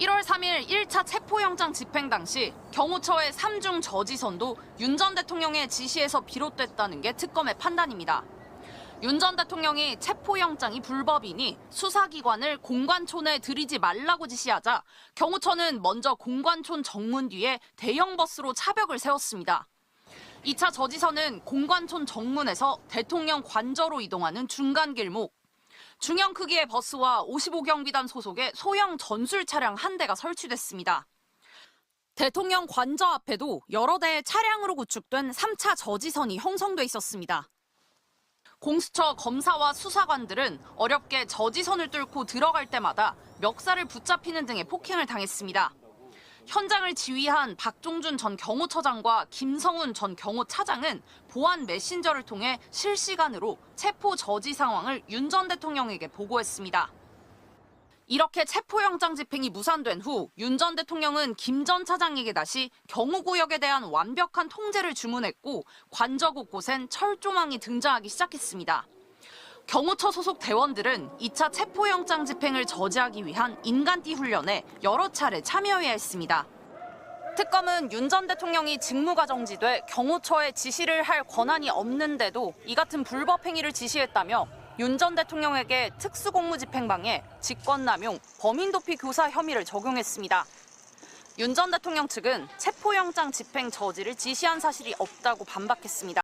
1월 3일 1차 체포영장 집행 당시 경호처의 3중 저지선도 윤 전 대통령의 지시에서 비롯됐다는 게 특검의 판단입니다. 윤 전 대통령이 체포영장이 불법이니 수사기관을 공관촌에 들이지 말라고 지시하자 경호처는 먼저 공관촌 정문 뒤에 대형 버스로 차벽을 세웠습니다. 2차 저지선은 공관촌 정문에서 대통령 관저로 이동하는 중간 길목, 중형 크기의 버스와 55경비단 소속의 소형 전술 차량 한 대가 설치됐습니다. 대통령 관저 앞에도 여러 대의 차량으로 구축된 3차 저지선이 형성돼 있었습니다. 공수처 검사와 수사관들은 어렵게 저지선을 뚫고 들어갈 때마다 멱살을 붙잡히는 등의 폭행을 당했습니다. 현장을 지휘한 박종준 전 경호처장과 김성훈 전 경호차장은 보안 메신저를 통해 실시간으로 체포 저지 상황을 윤 전 대통령에게 보고했습니다. 이렇게 체포영장 집행이 무산된 후 윤 전 대통령은 김 전 차장에게 다시 경호구역에 대한 완벽한 통제를 주문했고 관저 곳곳엔 철조망이 등장하기 시작했습니다. 경호처 소속 대원들은 2차 체포영장 집행을 저지하기 위한 인간띠 훈련에 여러 차례 참여해야 했습니다. 특검은 윤 전 대통령이 직무가 정지돼 경호처에 지시를 할 권한이 없는데도 이 같은 불법 행위를 지시했다며 윤 전 대통령에게 특수공무집행방해, 직권남용, 범인도피 교사 혐의를 적용했습니다. 윤 전 대통령 측은 체포영장 집행 저지를 지시한 사실이 없다고 반박했습니다.